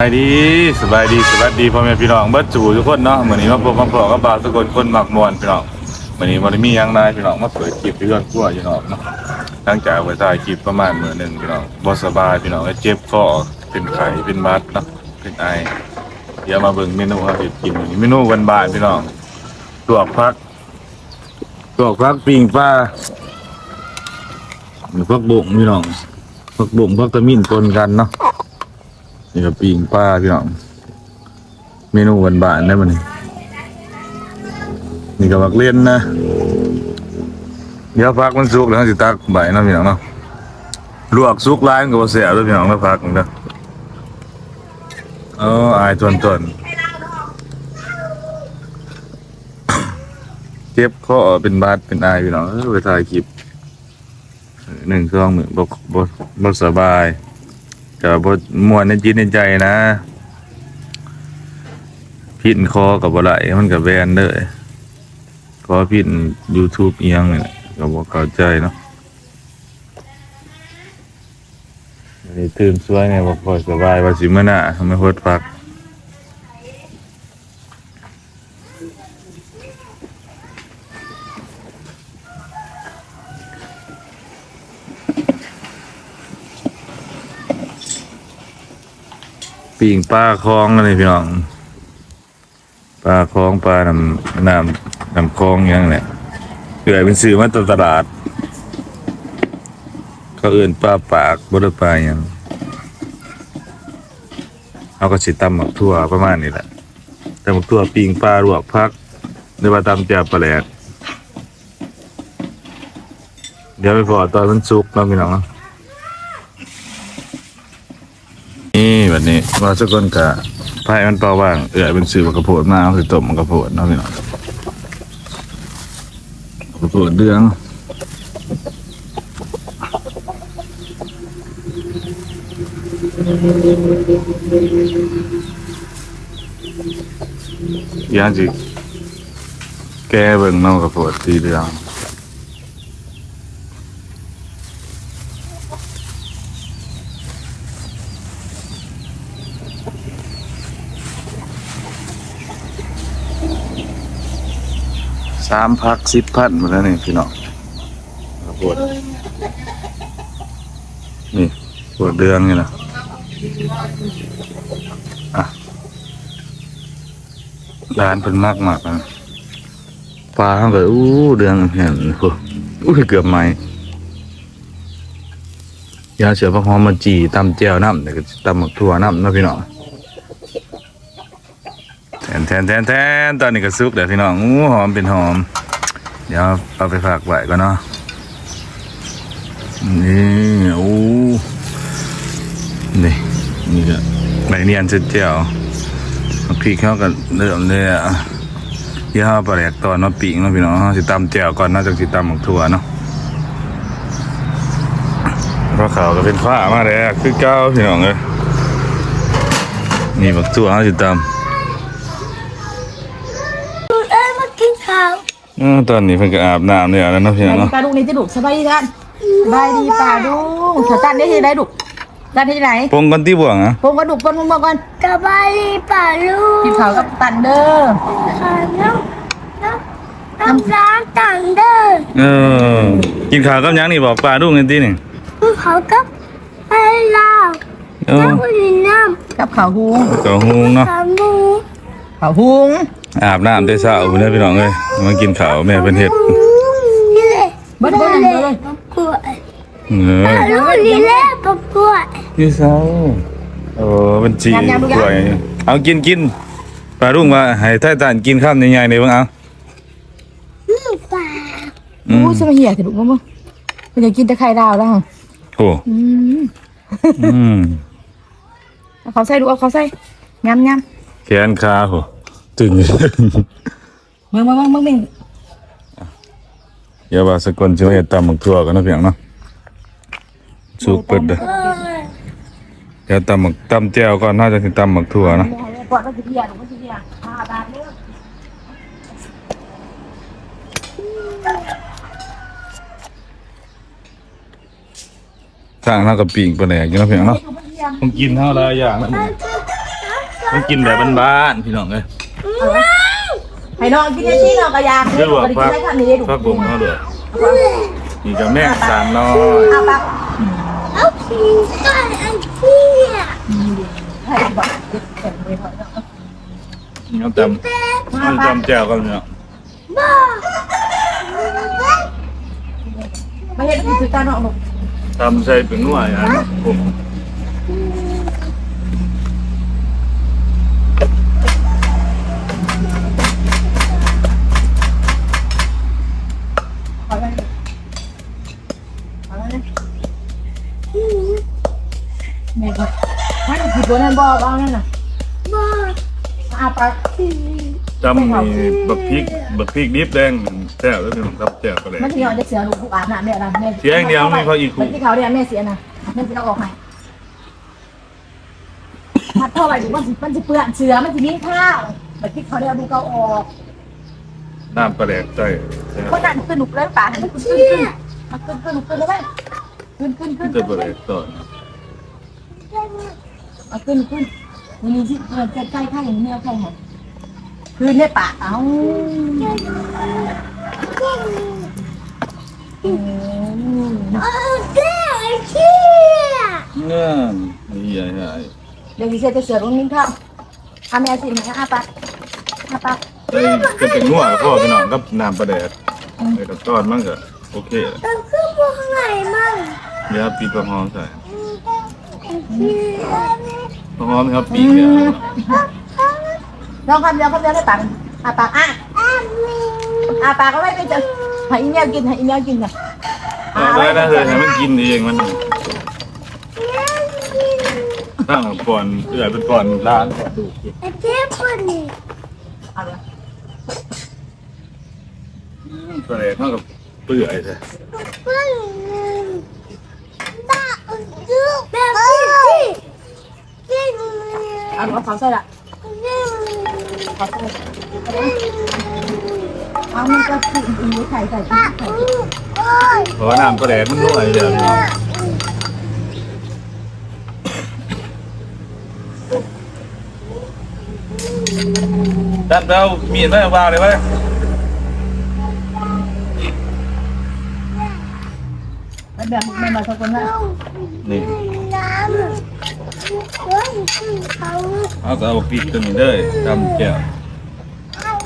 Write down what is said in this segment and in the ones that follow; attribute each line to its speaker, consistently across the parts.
Speaker 1: สบายดีสบายดีสวัสดีพ่อแม่พี่น้องเบิดจูทุกคนเนาะเหมือนนี้มาพบมาพอกับบาสกุลคนหมักมวนพี่น้องเหมือนี้บ่ได้มียังนายพี่น้องมาเปิดคลิปเรื่องกลัวอยู่เนาะเนาะหลังจากไปถ่ายคลิปประมาณมือหนึ่งพี่น้องบ่สบายพี่น้องเจ็บคอเป็นไข้เป็นหวัดเนาะเป็นไอเดี๋ยวมาเบิ่งเมนูครับกินมื้อนี้เมนูบ้านๆพี่น้องลวกผักลวกผักปิ้งปลามีผักบุ้งพี่น้องผักบุ้งผักตะมินปนกันเนาะ นี่ก็ปิ้งปลาพี่น้องเมนูหวานๆได้มันนี่นี่ก็มักเล่นนะเดี๋ยวพักมันสุกแล้วสิตักใบนะพี่น้องเนาะลวกสุกร้ายมันก็บ่แซ่บด้วยพี่น้องแล้วพักมันก็เอออายทวนทนเจ็บคอเป็นบาดเป็นอายพี่น้องเออไปถ่ายคลิปหนึ่งสองหนึ่งบ่บ่บ่สบาย กับ่ม่วนในจิตในใจนะพินคอกับอะไรมันกับแบนเด้อคอพิน YouTube เอียงเนี่ยกับว่าเข้าใจเนาะนี่ตื่นสวยเนี่ยบ่ค่อยสบายว่าสิมื้อหน้าทำไมโคตรพัก ปิ่งปลาคลองอะไรพี่น้องปลาคลองปลาน้ำน้ำน้ำคลองอยังเนี่ยเกิดเป็นสื่อมาตตลาดเขาเอื่นปลาปากบไดปลาอย่างเอาก็สิตำหมักทั่วประมาณนี้แหละตำหมักทั่วปิ่งปลาลวกพักหรือว่าตำแจ่วปลาแหลกเดี๋ยวไปพอตอนมันสุกเนาะพี่น้องเนาะ นี่ วันนี้ว่าสักคนกะไพ่มันเปล่าว่างเอื่อเป็นสื่อมันกระโพดมาเอาคือต้มมันกระโพดเนาะพี่น้องกระโพดเดืองยานสิแก้เบิ่งเน้องกระโพดสีเดือง สามพักสิบพันหมดแล้วนี่พี่น้องครับปวดนี่ปวดเดืองนี่นะอะร้านเป็นมากมากนะปลาเขาก็อู้เดืองเห็นโอ้อู้เกือบไหมยาเสือพระหอมมาจีตำเจียวน้ำเดี๋ยวก็ตำหมักถั่วน้ำเนาะพี่น้องแท นแทนแทนแทนตอนนี้ก็สุกเดี๋ยวพี่น้องอู้หอมเป็นหอม เดี๋ยวเอาไปฝากไว้ก่อนเนาะนี่โอ้นี่นี่ก็ใบเนียนเจียวพริกเข้ากันเริ่มเลยอะเดี๋ยวเอปลาแหลกตอนมาปีกเนาะพี่น้องเราสิตำเจียวก่อนน่าจะสิตำหมกถั่วเนาะเพราะเขาวก็เป็นฝ้ามาแล้วคือเก้าพี่น้องเลยนี่หมกถั่วเราสิตำ เออตอนนี้เพิ่นก็อาบน้ำเนี่ยแล้วเนาะพี่น้องเนาะ
Speaker 2: ปลาดุกนี่จะดุสบายดีท่านสบายดีปลาดุกเขาตันได้ที่ไหนดุตันที่ไหน
Speaker 1: ปงกันที่บ่วงอะ
Speaker 2: ผมกระดุกปนมึงมาก่อน
Speaker 3: กระบายดีป่าลูก
Speaker 2: กินข้าวกับตันเด้อ
Speaker 3: ข้าวน้ำน้ำน้ำร้านต่างเด้อ
Speaker 1: เออกินข้าวกับหยังนี่บอกปลาดุ้งกันที่นี่
Speaker 3: ภูเขากับไปลาว
Speaker 1: เออ
Speaker 3: น้ำอุ่นน้
Speaker 2: กับข้าวหุง
Speaker 1: ก็หุงำเนาะ
Speaker 3: ขาหมู
Speaker 2: ข้าวหุง
Speaker 1: อาบน้ำแต่เช้าพุ่นเด้อพี่น้องเอ้ยมากินข้าวแม่เพิ่นเฮ็ด
Speaker 3: นี่เลย
Speaker 2: เบิ้ลเบิ้ลเลย
Speaker 3: ประกวด
Speaker 1: เออ
Speaker 3: ลูกนี่แหละประกวด
Speaker 1: พี่สาวโอ้เป็นจีกล้วยเอากินกินปลาดุ้งว่าให้ไทยตานกินข้าวใหญ่ๆนี่เบิ่งเอา
Speaker 3: นี่ป่า
Speaker 1: อืม
Speaker 2: อู้สมัยเหี้ยกระดุกมั้งเพิ่นจะกินแต่ไข่ดาวแล้ว
Speaker 1: โอ้
Speaker 2: อืม
Speaker 1: อืม
Speaker 2: เอาเขาใส่ดูเอาเขาใส่งามงาม
Speaker 1: แขนขาโห ตึง
Speaker 2: เบิ่งเบิ่งเบิ่งเบิ่งเบิ่ง
Speaker 1: อย่าว่าสกลสิมาเฮ็ดตำบักทั่วกันเนาะพี่น้องเนาะสุกเปิดเด้อ
Speaker 3: เออ
Speaker 1: เดี๋ยวตำหมักตำแจ่วก่อนน่าจะถึงตำหมักถั่วเนาะ
Speaker 2: กวาดก็สิเหี้ยหนูก็สิเหี้ยห้าบาทเด้อ
Speaker 1: สร้างเท่ากับปีกไปแหลกอยู่เนาะเพียงเนาะต้องกินเท่าไรอย่างนั้น
Speaker 3: เอา
Speaker 1: มันกินแบบบ้านๆพี่น้องเอ้ย
Speaker 2: ให้น้องกินได้ที่น้องก็อยาก
Speaker 1: เดี๋ยวลวก
Speaker 2: กิ
Speaker 1: พั
Speaker 2: น
Speaker 1: ก
Speaker 2: ได้คำนี้ได้ดู
Speaker 1: พักบุ้งเขาเลยนี่กับแม่สามน้อย
Speaker 2: เอาปาก
Speaker 3: เอาพิงก่อนไอ้เหี้ย
Speaker 2: ให้บอกเก็บไว้ก่อน
Speaker 1: เอาจำเอาจำแจวกันเนาะ
Speaker 3: บ้า
Speaker 2: ไม่เห็นคือตาน้องลูก
Speaker 1: ทำใส่เป็นหน่วยอันผม
Speaker 2: ขอได้ขอได้ แม่ก็มันคือตัวนั้นบ่เอานั่นน่ะ
Speaker 3: บ้า
Speaker 2: เอาปาก
Speaker 1: จำนี่บักพริกบักพริกดิบแดงแจ่วแล้วพี่น้องครับแจ่วก็เลย
Speaker 2: มันสิเอาได้เสียลูกอาบน้ำแม่ละแม่
Speaker 1: เสียอย่างเดียวไม่พออีกคู่
Speaker 2: ที่เขาเรียนแม่เสียนะแม่สิเอาออกให้พัดเท่าไหร่มันสิมันสิเปื้อนเสือมันสิมีข้าวแบบที่เขาเรียกดูเขาออก
Speaker 1: น้ำปลาแดกใส่
Speaker 2: คนนั้นสนุกเลยป่ะมันขึ้นขึ้นมันขึ้นขึ้นขึ้นแล้วไหมขึ้นขึ้นขึ้น
Speaker 1: จะปลาแดกต่อ
Speaker 2: เอาขึ้นขึ้นวันนี้ที่เออใกล้ใกล้ใกล้อย่างนี้ใกล้หมดคืนในป่าเอ้า
Speaker 3: เอาเจ้าไอ้เหี้ย
Speaker 1: เงื่อนนี่ใหญ่ใหญ่
Speaker 2: เดี๋ยวเสียจะเสือตรงนี้ครับอาแม่สิแม่อาปากอาปาก
Speaker 1: ไอ้จะเป็นนัวพ่อพี่น้องกับน้ำปลาแดกไอ้กับต้อนมันก็โอเค
Speaker 3: ต้องขึ้นบนไหนมั่ง
Speaker 1: เดี๋ยวปีกระหอมใส่
Speaker 3: ไอ้เหี้ย
Speaker 1: กระหอมครับปีกเนี่ย
Speaker 2: ลองคำเดียวคำเดียวได้ปากอาปากอะ
Speaker 3: อ้าวมิง
Speaker 2: อาปากก็ไม่เป็นจะให้อีเมลกินให้อีเมลกินนะ
Speaker 1: เอาได้นะเธอให้มันกินเองมัน
Speaker 3: เลี้ยงกิน
Speaker 1: ตั้งก่อนเอื่อยเป็นก่อนร้านก่อนดู
Speaker 3: ไอ้เจ้าคนนี้
Speaker 2: เอาเลย
Speaker 1: ปลาแดกเท่ากับเปื่อยใช่
Speaker 3: คนหนึ่งบ้าอุดจุกแบบนี้กิน
Speaker 2: เอาหนูเขาใส่ละ
Speaker 3: กิน
Speaker 2: เขาใส่เอามันก็คืออีกไข่ใส่
Speaker 3: บ้าอุดโอ้ย
Speaker 1: เพราะว่าน้ำปลาแดกมันนุ่ยเดี๋ยวนี้ดันเรามีดไว้วางเลยไว้
Speaker 2: แล้วแบบไม่มาสักคนละ
Speaker 1: นี่
Speaker 3: น้ำ เอา
Speaker 1: ก็เอาปิดตัวนี้เลยตำแก้ว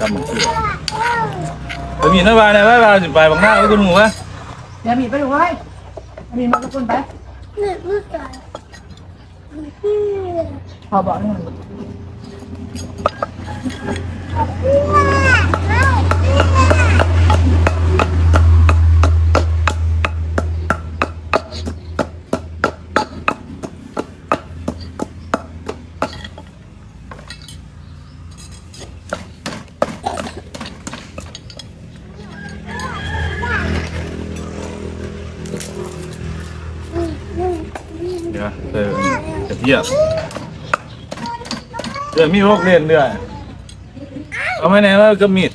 Speaker 1: ตำมเขือตัวนี้นะบ้านนะบ้านสิไปบางหน้าไว้คุณหมูวะ
Speaker 2: อย่ามีไปดูไว้มีมากระปุ
Speaker 3: นไป
Speaker 2: พอบอกหนึ่ง
Speaker 1: เทียมเดี๋ยวมีพวกเรียนเดือยเอาไม่ไหนว่าก็มีด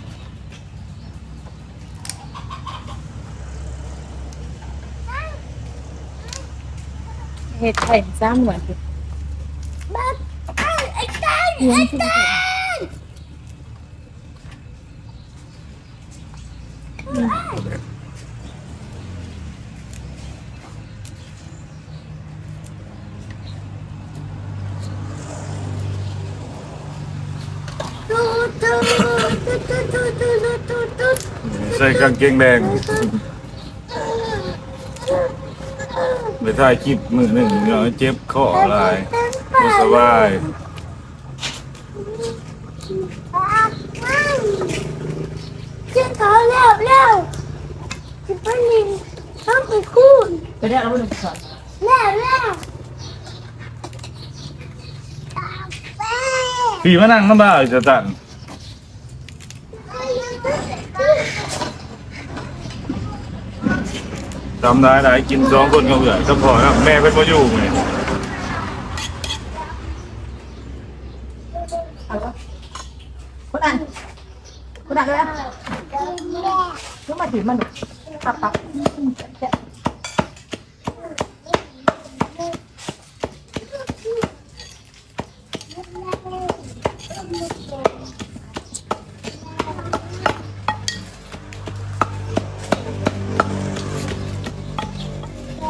Speaker 2: เห็ดไข่ซ้ำหวาน
Speaker 3: บ้าไอ้ไอ้ตาไอ้ตาตูตูตูตูตูตูตูตู
Speaker 1: ใส่กางเกงแดงไปถ่ายคลิปมือหนึ่งเนาะเจ็บคออะไรไม่สบาย
Speaker 3: เจ้าเขาแล้วแล้วจะไปลินต้องไปคูน
Speaker 2: ไปได้แล้วหนึ่งสอน
Speaker 3: แล้วแล้ว
Speaker 1: พี่มานั่งน้ำบ้าอีกจะตัน ทำได้หลายกินสองคนก็เบื่อจะพอแล้วแม่เป็นพ่อยู่ไง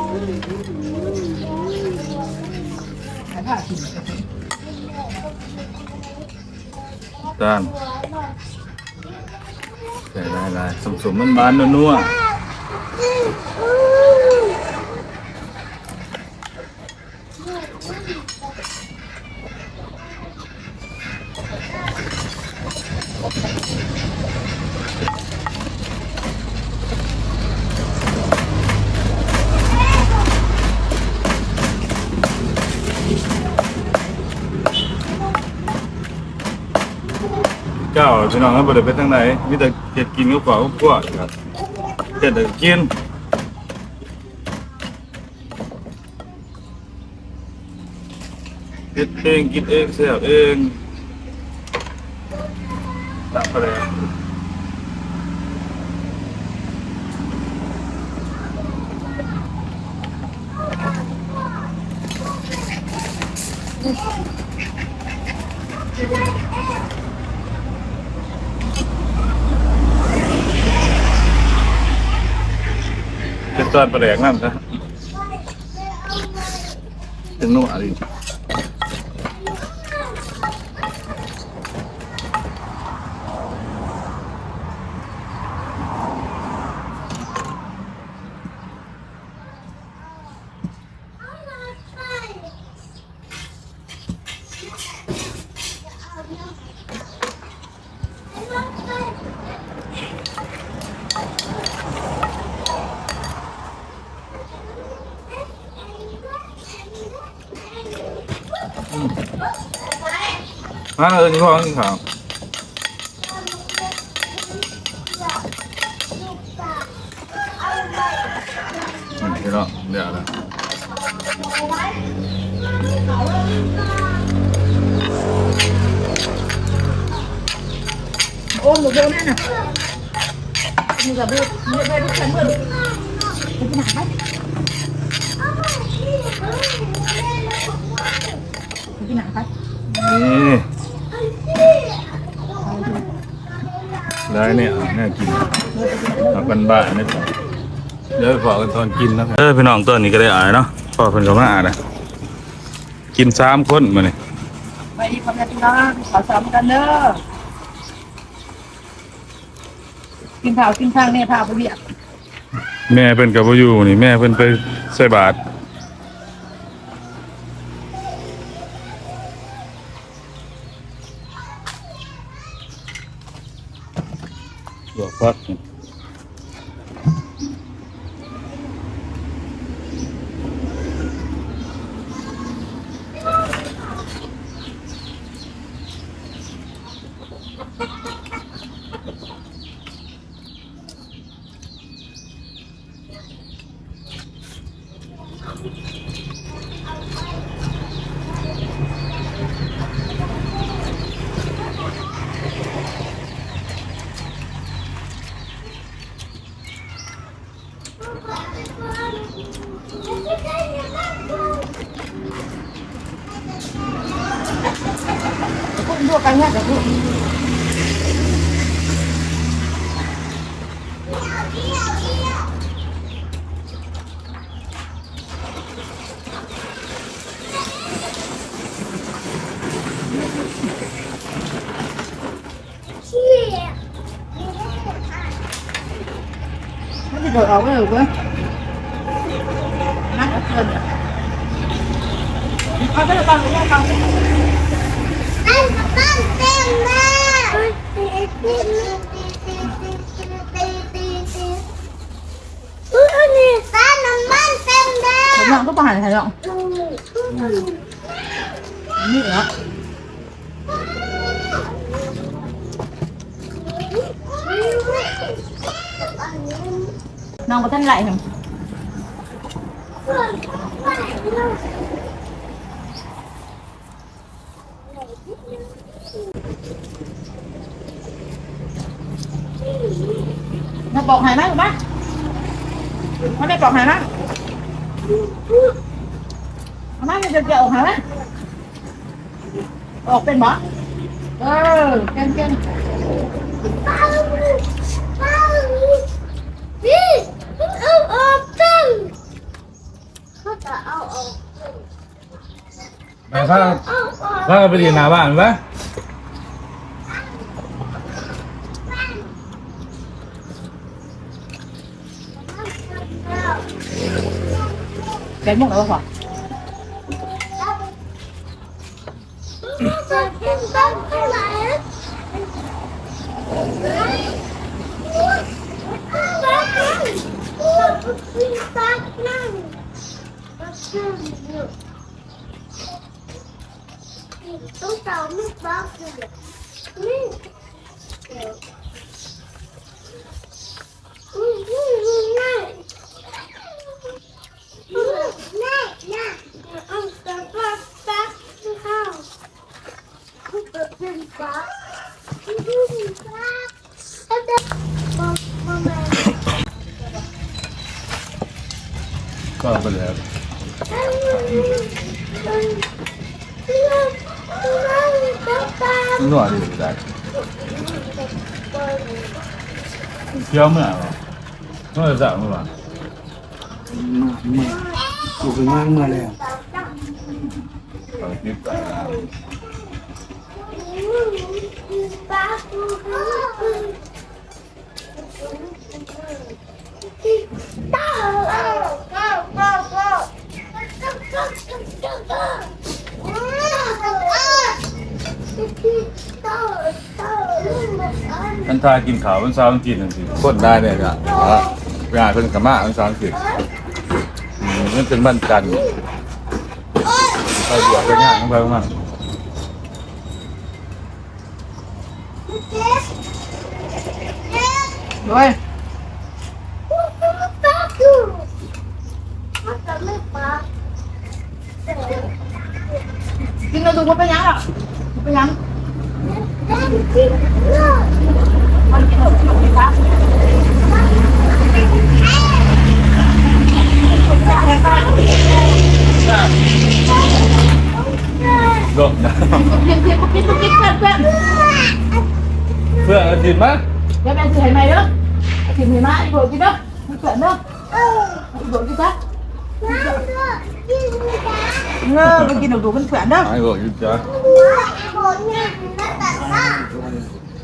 Speaker 2: ด้ากิน
Speaker 1: ด้าใส่ได้ได้สมสมมันบานนัวๆ เจ้าพี่น้องครับบ่ได้ไปทางไหนมีแต่เก็ดกินก็กว่าก็กว่าครับเก็ดแต่กินเก็ดเองกินเองเสียเองตักไปเลย ตอนประแดกนั่นซะถึงนู่นอะไร อ่าเออนี่พ่อนี่ข่าวอืมเดี๋ยวเนาะเดี๋ยวนะ
Speaker 2: โอ้หนูโดนนั่นน่ะมึงกับลูกมึงไปลูกฉันเมื่อไปกินอาหารไปกินอาหารไป
Speaker 1: นี่ ได้เนี่ยอะน่ากินเอากันบ้านนี่เดี๋ยวพอกันตอนกินนะเออพี่น้องตอนนี้ก็ได้อ่านเนาะพอเพิ่นก็มาอ่านนะกินสามคนมาเนี่ย
Speaker 2: ไปอีกคนละพี่น้องขอซ้ำกันเด้อกินข้าวกินข้างเนี่ยพาไปเบียด
Speaker 1: แม่เพิ่นก็บ่อยู่นี่แม่เพิ่นไปใส่บาตร
Speaker 2: ไม่ได้โดดออกเลยเว้ยนักเกินอะเอาไป
Speaker 3: นบ้านเต็มแล้วอุ้ยอันนี้บ้านน้ำมันเต็มแล้
Speaker 2: ผม
Speaker 3: ว
Speaker 2: ลองก็ประหารใครลองนี่เหรอน้องก็ท่านไหลเหรอมาบอกหายไหมถูกไหมมาไม่บอกหายไหมเอาไหมมันจะจะออกหายไหมออกเป็นหมอเออเก่งเก่ง
Speaker 3: ป้าป้านี่เอาออกตั้ง
Speaker 1: พาพากันไปเรียนหน้าบ้านไหม
Speaker 2: แกงม่วงแล้วป่ะ
Speaker 3: จะกินต้นเท่าไหร่ต้องเต่าไม่บ้าเลยนี่อืมอืมอืมง่ายง่ายง่ายเอาแต่บ้าบ้าข้าวเป็นฟ้าเป็นฟ้าแล้วจะบอกมาแม่
Speaker 1: ก็ไปเลย หน่อยดีได้เที่ยวเมื่อไหร่เมื่อจะเมื่อวาน
Speaker 4: อยู่ข้างล่างมาแล้ว
Speaker 1: ตอนนี้ไปแล้ว
Speaker 3: ฟ้าคือต้าก้าวก้าวก้าวต้าต้า
Speaker 1: ท่านทายกินข้าววันเช้าวันจีนหนึ่งสิคนได้เนี่ยนะงานเพิ่นกะมาวันเช้าวันจีนมันเป็นบ้านจันทร์ไปบวชไปงานของไปของมัน
Speaker 2: ด้วย
Speaker 3: ป้าคือมันจะไม่ป้า
Speaker 2: กินเราดูว่าเป็นยังหรอเป็นยัง
Speaker 3: แม่กินเลือด
Speaker 2: มันกินหมดหมดเลยครับ
Speaker 1: ลงนะ
Speaker 2: เพียงเพียง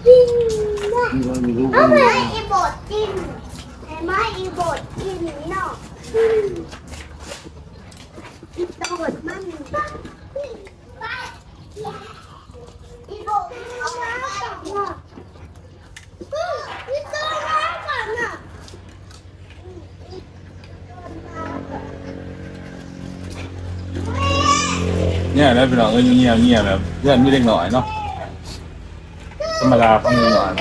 Speaker 2: กินกินกินเพื่อนเพื่อน
Speaker 1: เพื่อนอาทิตย์มั้ย
Speaker 2: เดี๋ยวแม่จะให้ไหมเด้อกินให้มาอีกโดดกินเด้อมันเกิดเด้อ
Speaker 3: เออ
Speaker 2: อีกโดดกินซะ
Speaker 3: แม่เลือดกินไม่ได้
Speaker 2: เออมันกินดูมันเผื่อเด้อ
Speaker 1: ไอ้บอกอยู่จ้ะ
Speaker 3: หมดเนี่ยแล้วแต่ว่ากินได้
Speaker 4: มีว่ามีลูก
Speaker 3: เอาไปให้อีโบดกินไอ้ไม้อีโบดกินเนาะอีโบดมันบ้าอีโบดเอาน้ำก่อนน่ะอีโบดน้ำก่อนน่ะ
Speaker 1: เนี่ยแล้วพี่น้องเอ้ยเงียบเงียบแบบเพื่อนไม่เล็กหน่อยเนาะ ธรรมดาเขามีหน่อย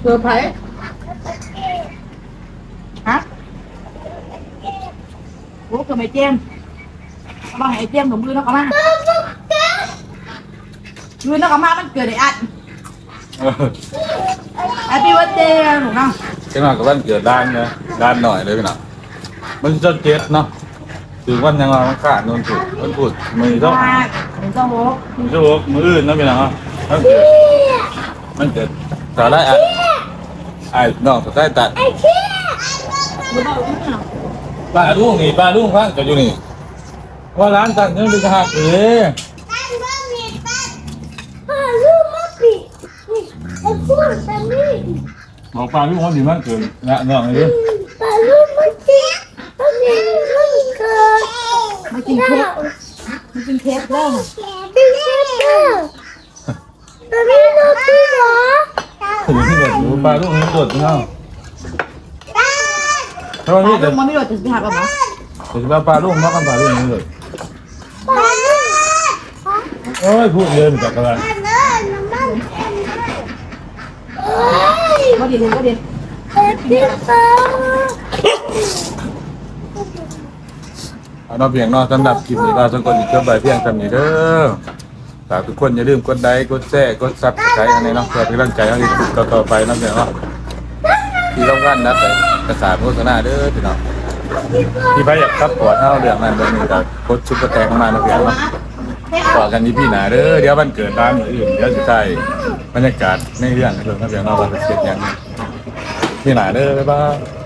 Speaker 2: เกลือไผ่ฮะโอ้เกลือไม่เจียมเอามาให้เจียมหนุ่มมือนักมามือนักมามันเกิดไอ้อัด
Speaker 1: เออ
Speaker 2: แฮปปี้วันเดย์หนูน้อง
Speaker 1: ใช่ไหมกับวันเกิดด้านนะด้านหน่อยเลยพี่น้อง มันจะเจ็ดเนาะถึงวันยังไงมันขาดนนถูกมันพูดมือต้อง
Speaker 2: มาหนูต้องโห
Speaker 1: มือจะบอกมืออื่นนะพี่น้องมันเกิดมันเกิดสาระอะไอ้น้องสายตัด
Speaker 2: หนูต้องอุ้มหน่อย
Speaker 1: ป้าลุงนี่ป้าลุงพังจะอยู่นี่ว่าร้านตัดเงินเป็นหักเอ้ย
Speaker 3: พูดแต่นี่
Speaker 1: บอกป้าลุงคนที่มันเกิดละน้องเลย
Speaker 3: ปลาลูกมันเจ๊มันเจ๊มันเกิด
Speaker 2: มากินเค้กมากินเค้กแล้ว
Speaker 3: เป็นเจ๊เด้อตอนนี้เราที่หรอ
Speaker 1: ถึงที่เกิดอยู่ป้าลุงมันเกิดเนาะเพราะว่า
Speaker 2: ป
Speaker 1: นี่
Speaker 2: ลา
Speaker 1: เกิ
Speaker 2: ลู
Speaker 1: ด
Speaker 2: กมันไม่หลุดจะหักหรอ
Speaker 1: เกิดป้าลุงมากันป้าลุงมันเกิด
Speaker 3: ปลาลูก
Speaker 1: โอ้ยพูดเลยมันจากอะไร
Speaker 3: ปลาเนื้อน้ำมันเอ็นเอ้ย
Speaker 2: ก็ดีเลยก็ดี
Speaker 3: เอ็ดดิ้ง ปลา
Speaker 1: เอานอกเพียงนอกสำหรับคลิปนี้เราสองคนอีกเท่าใบเพียงสำนี้เด้อฝากทุกคนอย่าลืมกดไลค์กดแชร์กดซับสไครต์อันนี้เนาะเพื่อเป็นกำลังใจให้คลิปต่อๆไปเนาะเพียงเนาะที่ต้องการนับไปกระสาโฆษณาเด้อพี่น้องที่ไปอยากซัพพอร์ตเท่าเรื่องนั้นเรื่องนี้ก็กดชุดกระแตงมาเนาะเพียงเนาะ
Speaker 2: ก
Speaker 1: ต่อกันที่พี่หนาเด้อเดี๋ยววันเกิดร้านอื่นเดี๋ยวสุดท้ายบรรยากาศในเรื่องในเรื่องก็เพียงเราไปเสียอย่างนี้นี่หลายเด้อบ๊ายบาย